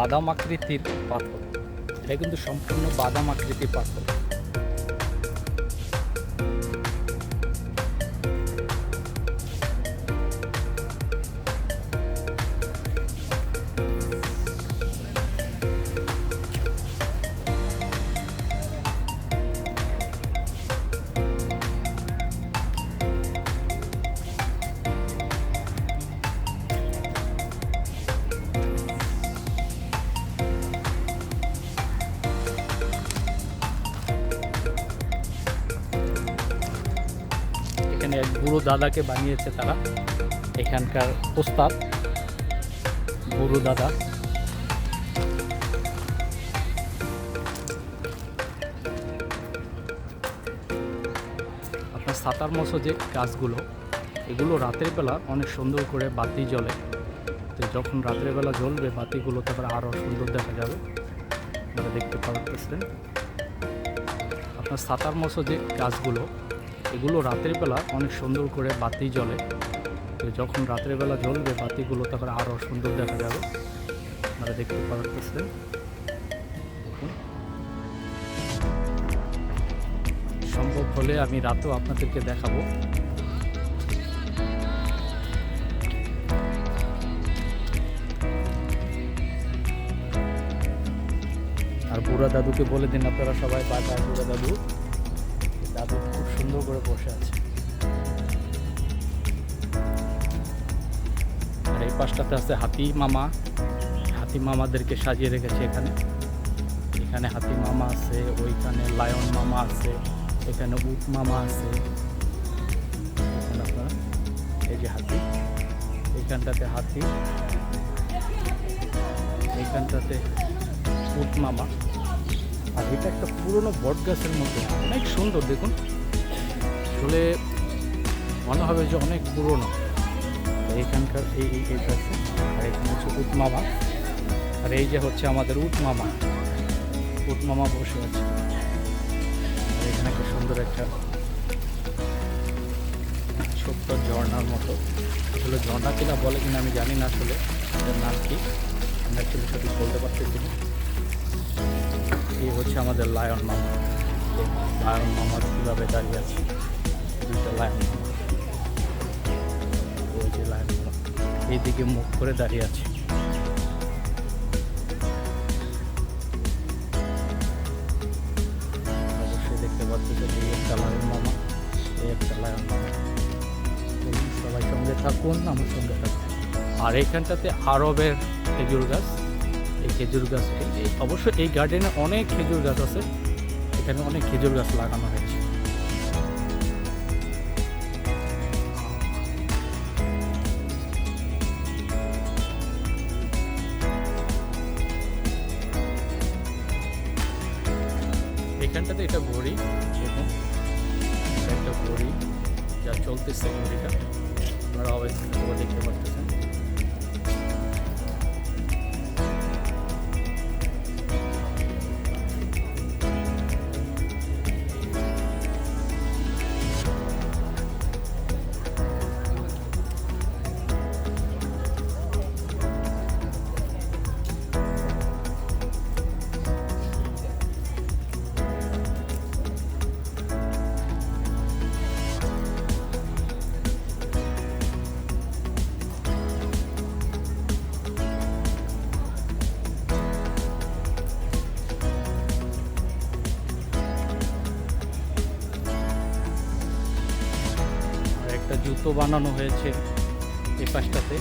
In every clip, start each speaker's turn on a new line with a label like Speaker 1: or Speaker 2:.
Speaker 1: বাদাম আকৃতির পাথর। এটা কিন্তু সম্পূর্ণ বাদাম আকৃতির পাথর। এখানে এক বুড়ো দাদাকে বানিয়েছে তারা, এখানকার ওস্তাদ, বুড়ো দাদা। আপনার সাতার মশো যে গাছগুলো এগুলো রাতের বেলা অনেক সুন্দর করে বাতি জ্বলে। তো যখন রাতের বেলা জ্বলবে বাতিগুলো, তারপরে আরও সুন্দর দেখা যাবে। আপনারা দেখতে পাচ্ছেন আপনার সাতার মশো যে গাছগুলো এগুলো রাতের বেলা অনেক সুন্দর করে বাতি জ্বলে। তো যখন রাতের বেলা জ্বলবে, বাতিগুলো তখন আরও সুন্দর দেখা যাবে। আপনারা দেখতে দেখুন। সম্ভব হলে আমি রাতেও আপনাদেরকে দেখাবো। আর বুড়া দাদুকে বলে দিন আপনারা সবাই বাই বাই বুড়া দাদু। সুন্দর করে বসে আছে। আর এই পাশটাতে আছে হাতি মামা। হাতি মামাদেরকে সাজিয়ে রেখেছে এখানে। এখানে হাতি মামা আছে, ওইখানে লায়ন মামা আছে, এখানে উট মামা আছে। এই যে হাতি, এইখানটাতে হাতি, এইখানটাতে উট মামা। আর এটা একটা পুরনো বট গাছের মতো, অনেক সুন্দর দেখুন। আসলে মনে হবে যে অনেক পুরনো। এখানকার এই এই গাছে আর এখানে হচ্ছে উট মামা। আর এই যে হচ্ছে আমাদের উট মামা। উট মামা বসে আছে। আর এখানে একটা সুন্দর একটা ছোট্ট ঝর্ণার মতো। আসলে ঝর্ণা কিনা বলে কিনা আমি জানি না আসলে। এটার নাম কি? আমি অ্যাকচুয়ালি সঠিক বলতে পারতেছি না। এই হচ্ছে আমাদের লায়ন মামা। লায়ন মামা কীভাবে দাঁড়িয়ে আছে? দুইটা মামা ওই যে লায়ন এইদিকে মুখ করে দাঁড়িয়ে আছে। দেখতে পাচ্ছি যে এই একটা সবাই সঙ্গে থাকুন, আমার সঙ্গে থাকুন। আর এইখানটাতে আরবের খেজুর গাছ, এই খেজুর গাছ অবশ্য এই গার্ডেনে অনেক খেজুর গাছ আছে। এখানে অনেক খেজুর গাছ লাগানো হয়েছে। জুতো বানানো হয়েছে এই পাশটাতে।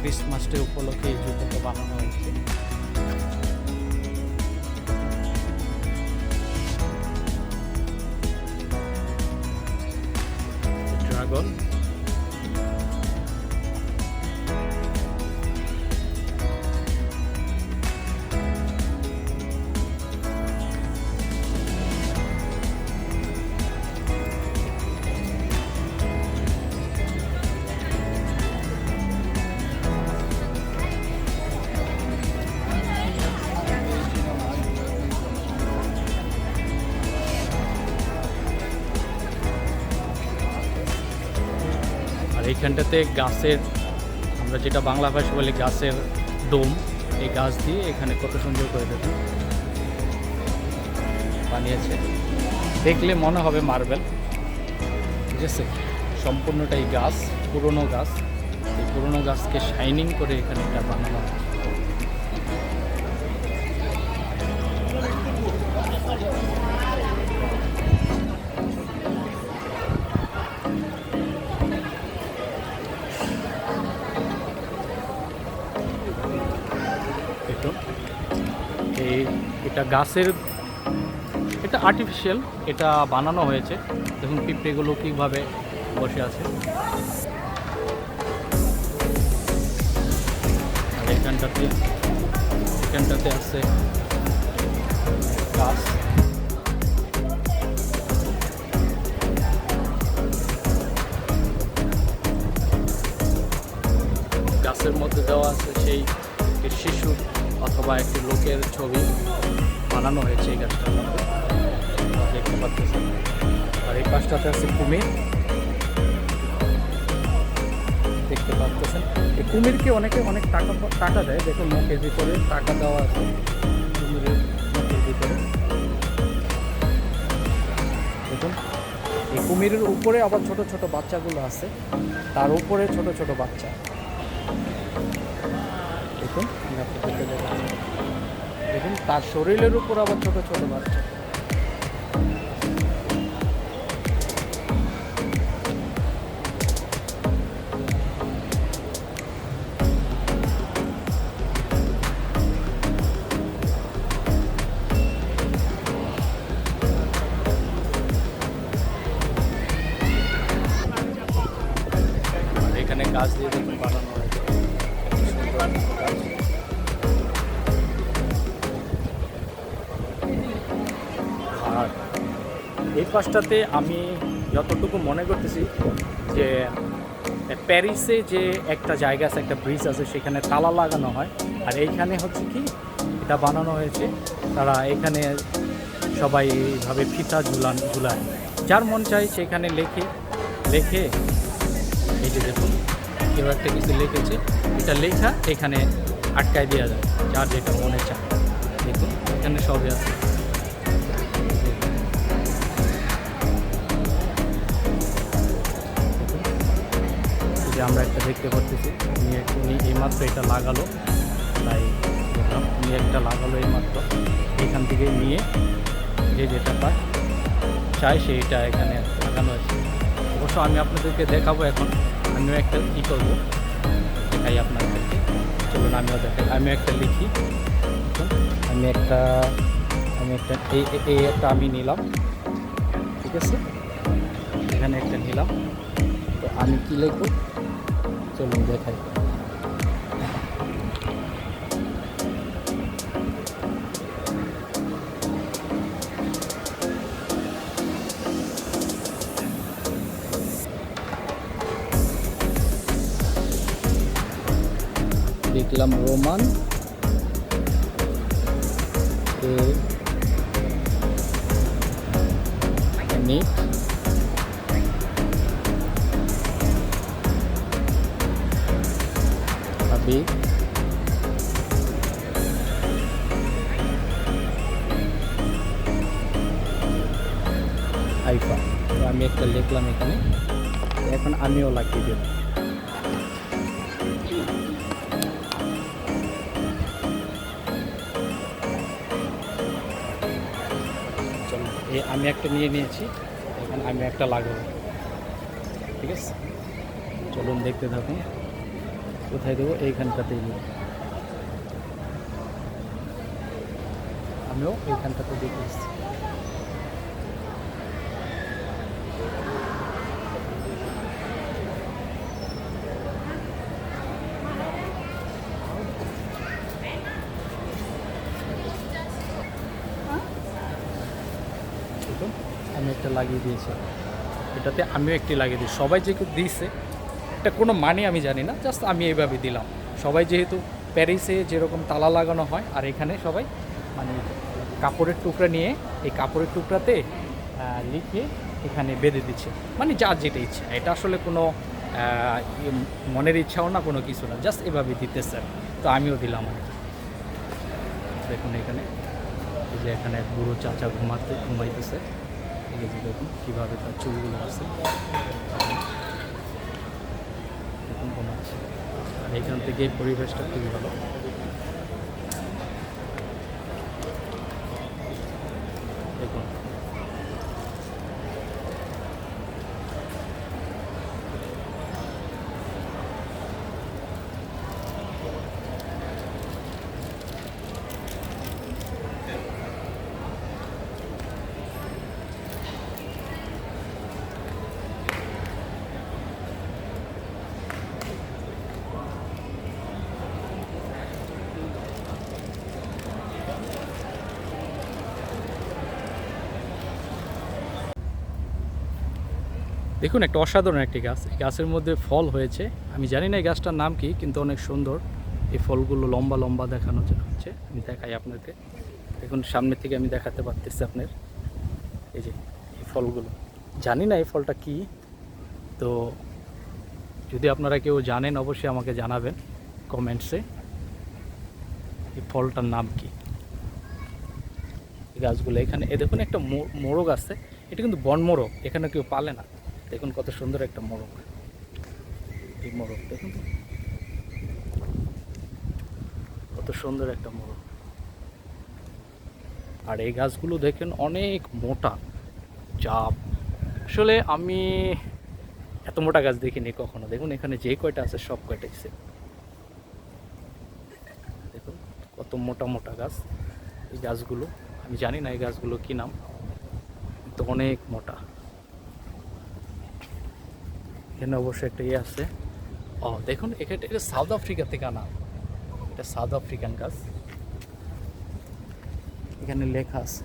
Speaker 1: ক্রিসমাস ডে উপলক্ষে এই জুতোটা বানানো হয়েছে। ড্রাগন। এইখানটাতে গাছের, আমরা যেটা বাংলা ভাষা বলি গাছের ডোম, এই গাছ দিয়ে এখানে কত সুন্দর করে দেখুন। বানিয়েছে। দেখলে মনে হবে মার্বেল। ঠিক আছে? সম্পূর্ণটাই গাছ, পুরনো গাছ। এই পুরনো গাছকে শাইনিং করে এখানে এটা বানানো হয়। এটা গাছের, এটা আর্টিফিশিয়াল এটা বানানো হয়েছে। দেখুন পিঁপড়েগুলো কীভাবে বসে আছে। আর এখানটাতে এখানটাতে আছে গাছ। গাছের মধ্যে দেওয়া আছে সেই শিশু অথবা একটি লোকের ছবি। বানানো হয়েছে এই মধ্যে। দেখতে পাচ্ছেন। আর এই পাশটাতে আছে কুমির। দেখতে পাচ্ছেন। এই কুমিরকে অনেকে অনেক টাকা টাকা দেয়। দেখুন মুখের ভিতরে টাকা দেওয়া আছে। কুমিরের মুখের ভিতরে। দেখুন, এই কুমিরের উপরে আবার ছোট ছোট বাচ্চাগুলো আছে। তার উপরে ছোট ছোট বাচ্চা। দেখুন দেখুন তার শরীরের উপর আবার ছোট ছোট বাচ্চা। এখানে গাছ দিয়ে দেখুন বানানো হয়েছে। এই পাশটাতে আমি যতটুকু মনে করতেছি যে প্যারিসে যে একটা জায়গা আছে, একটা ব্রিজ আছে, সেখানে তালা লাগানো হয়। আর এইখানে হচ্ছে কি, এটা বানানো হয়েছে। তারা এখানে সবাই এইভাবে ফিতা ঝুলান, ঝুলায়। যার মন চায় সেখানে লেখে লেখে, এই যে দেখুন, কেউ একটা কিছু লিখেছে, এটা লেখা এখানে আটকায় দেওয়া যায়, যার যেটা মনে চায়। দেখুন, এখানে সবই আছে। যে আমরা একটা দেখতে পাচ্ছি উনি এইমাত্র এটা লাগালো। তাই উনি একটা লাগালো এইমাত্র। এখান থেকে নিয়ে যে যেটা পায় চাই সেইটা এখানে লাগানো আছে। অবশ্য আমি আপনাদেরকে দেখাবো এখন। আমিও একটা কী করব। দেখাই আপনাদেরকে। চলুন, আমিও দেখাই। আমিও একটা লিখি। আমি একটা আমি একটা এই একটা আমি নিলাম। ঠিক আছে? এখানে একটা নিলাম। তো আমি কি লিখব? চলুন দেখাই লিখলাম রোমান এ নিক হাবিব আইফা, তো আমি একটা লিখলাম এখানে। এখন আমিও লাগিয়ে দেব। এই আমি একটা নিয়ে নিয়েছি, এখানে আমি একটা লাগাবো। ঠিক আছে? চলুন দেখতে থাকুন। কোথায় দেবো? এইখানটাতেই দেবো আমিও এইখানটাতে দেখে এসেছি। আমি একটা লাগিয়ে দিয়েছি। এটাতে আমিও একটি লাগিয়ে দিই। সবাই যে দিয়েছে এটা কোনো মানে আমি জানি না জাস্ট আমি এইভাবে দিলাম। সবাই যেহেতু প্যারিসে যেরকম তালা লাগানো হয়, আর এখানে সবাই মানে কাপড়ের টুকরা নিয়ে এই কাপড়ের টুকরাতে লিখে এখানে বেঁধে দিচ্ছে। মানে যার যেটা ইচ্ছা। এটা আসলে কোনো মনের ইচ্ছাও না, কোনো কিছু না। জাস্ট এভাবে দিতেছে তো আমিও দিলাম আর দেখুন এখানে, এই যে এখানে বুড়ো চাচা ঘুমাতে, ঘুমাইতেছে। এই যে দেখুন কীভাবে তার চুলগুলো আছে দেখুন আছে। আর এখান থেকে পরিবেশটা খুবই ভালো। দেখুন। দেখুন, একটা অসাধারণ একটি গাছ। এই গাছের মধ্যে ফল হয়েছে। আমি জানি না এই গাছটার নাম কি, কিন্তু অনেক সুন্দর। এই ফলগুলো লম্বা লম্বা দেখানো হচ্ছে। আমি দেখাই আপনাকে। দেখুন, সামনে থেকে আমি দেখাতে পারতেছি আপনার। এই যে, এই ফলগুলো। জানি না এই ফলটা কি। তো যদি আপনারা কেউ জানেন, অবশ্যই আমাকে জানাবেন কমেন্টসে। এই ফলটার নাম কি? গাছগুলো এখানে, এ দেখুন একটা মোরগ আছে। এটা কিন্তু বন মোরগ এখানে কেউ পালে না। দেখুন কত সুন্দর একটা মোরগ। এই মোরগ দেখুন। কত সুন্দর একটা মোরগ। আর এই গাছগুলো দেখেন অনেক মোটা চাপ আসলে আমি এত মোটা গাছ দেখিনি কখনো। দেখুন, এখানে যে কয়টা আছে, সব কয়টাই সে দেখুন, কত মোটা মোটা গাছ এই গাছগুলো। আমি জানি না এই গাছগুলো কি নাম তো অনেক মোটা। এখানে অবশ্যই একটা ইয়ে আছে। ও, দেখুন এখানে এটা সাউথ আফ্রিকা থেকে আনা। এটা সাউথ আফ্রিকান গাছ। এখানে লেখা আছে।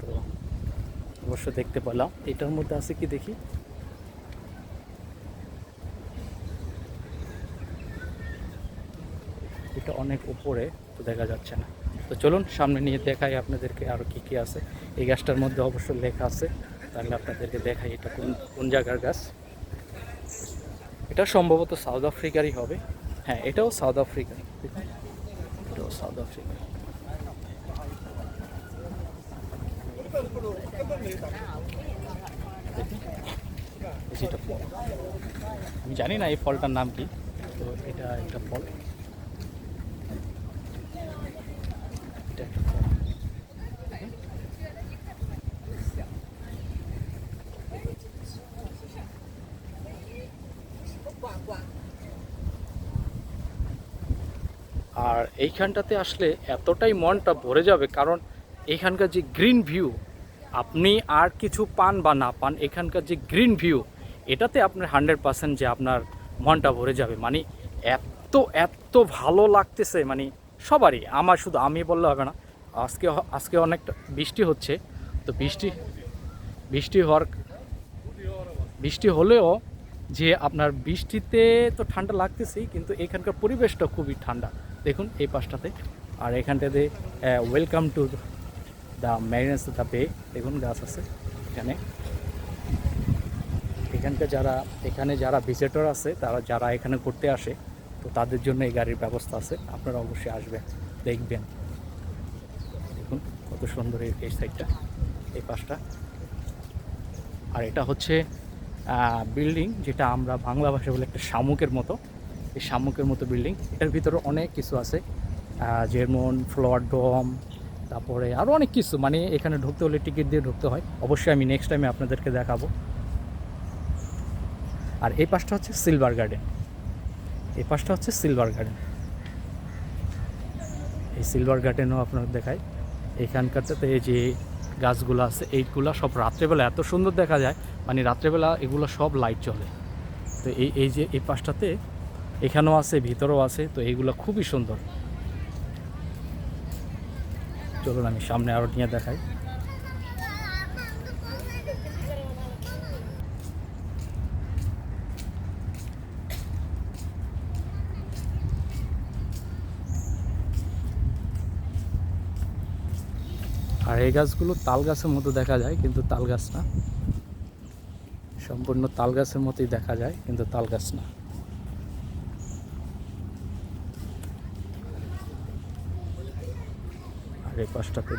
Speaker 1: তো, অবশ্য দেখতে পেলাম। এটার মধ্যে আছে কি দেখি? এটা অনেক উপরে, তো দেখা যাচ্ছে না। তো চলুন, সামনে নিয়ে দেখাই আপনাদেরকে আরও কী কী আছে। এই গাছটার মধ্যে অবশ্য লেখা আছে। তাহলে আপনাদেরকে দেখাই এটা কোন কোন জায়গার গাছ। এটা সম্ভবত সাউথ আফ্রিকারই হবে। হ্যাঁ এটাও সাউথ আফ্রিকার এটাও সাউথ আফ্রিকা। আমি জানি না এই ফলটার নাম কি, তো এটা একটা ফল। এইখানটাতে আসলে এতটাই মনটা ভরে যাবে, কারণ এখানকার যে গ্রিন ভিউ আপনি আর কিছু পান বা না পান, এখানকার যে গ্রিন ভিউ এটাতে আপনার হান্ড্রেড পার্সেন্ট যে আপনার মনটা ভরে যাবে। মানে এত এত ভালো লাগতেছে মানে সবারই, আমার শুধু আমি বললে হবে না, আজকে আজকে অনেকটা বৃষ্টি হচ্ছে, তো বৃষ্টি বৃষ্টি হওয়ার, বৃষ্টি হলেও যে আপনার বৃষ্টিতে তো ঠান্ডা লাগতেছেই, কিন্তু এখানকার পরিবেশটা খুবই ঠান্ডা। দেখুন, এই পাশটাতে। আর এখানটাতে welcome to the marines the bay দেখুন, গাছ আছে এখানে। এখানকার যারা, এখানে যারা ভিজিটর আছে, তারা যারা এখানে ঘুরতে আসে, তো তাদের জন্য এই গাড়ির ব্যবস্থা আছে। আপনারা অবশ্যই আসবেন, দেখবেন। দেখুন, কত সুন্দর এই সাইডটা এই পাশটা। আর এটা হচ্ছে বিল্ডিং যেটা আমরা বাংলা ভাষায় বলে একটা শামুকের মতো। এই শামুকের মতো বিল্ডিং এটার ভিতরে অনেক কিছু আছে। যেমন ফ্লোয়ার ডোম তারপরে আরও অনেক কিছু। মানে এখানে ঢুকতে হলে টিকিট দিয়ে ঢুকতে হয়। অবশ্যই আমি নেক্সট টাইমে আপনাদেরকে দেখাবো। আর এই পাশটা হচ্ছে সিলভার গার্ডেন এই পাশটা হচ্ছে সিলভার গার্ডেন এই সিলভার গার্ডেনও আপনার দেখায় এখানকার এইখানকারটাতে এই যে গাছগুলো আছে, এইগুলো সব রাত্রেবেলা এত সুন্দর দেখা যায়। মানে রাত্রেবেলা এগুলো সব লাইট চলে তো এই এই যে এই পাশটাতে এখানেও আছে, ভিতরেও আছে, তো এইগুলো খুবই সুন্দর। চলুন আমি সামনে আরও নিয়ে দেখাই। আর এই গাছগুলো তাল গাছের মতো দেখা যায়, কিন্তু তাল গাছ না। সম্পূর্ণ তাল গাছের মতোই দেখা যায়, কিন্তু তাল গাছ না। আর এই পাশটাতে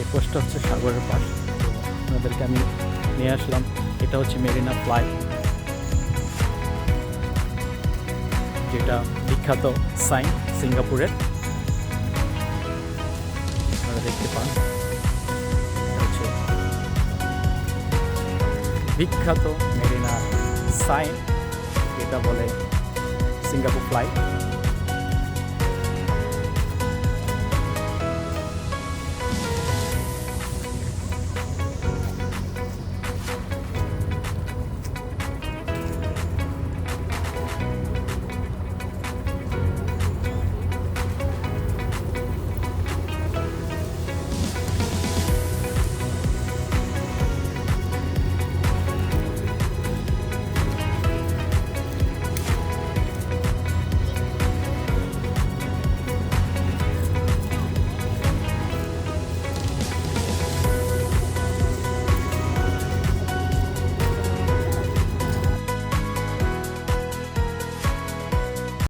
Speaker 1: এই পোস্টটা হচ্ছে সাগরের পাশ আপনাদেরকে আমি নিয়ে আসলাম। এটা হচ্ছে মেরিনা ফ্লাই যেটা বিখ্যাত সাইন সিঙ্গাপুরের। দেখতে পান। বিখ্যাত মেরিনা সাইন যেটা বলে সিঙ্গাপুর ফ্লাই।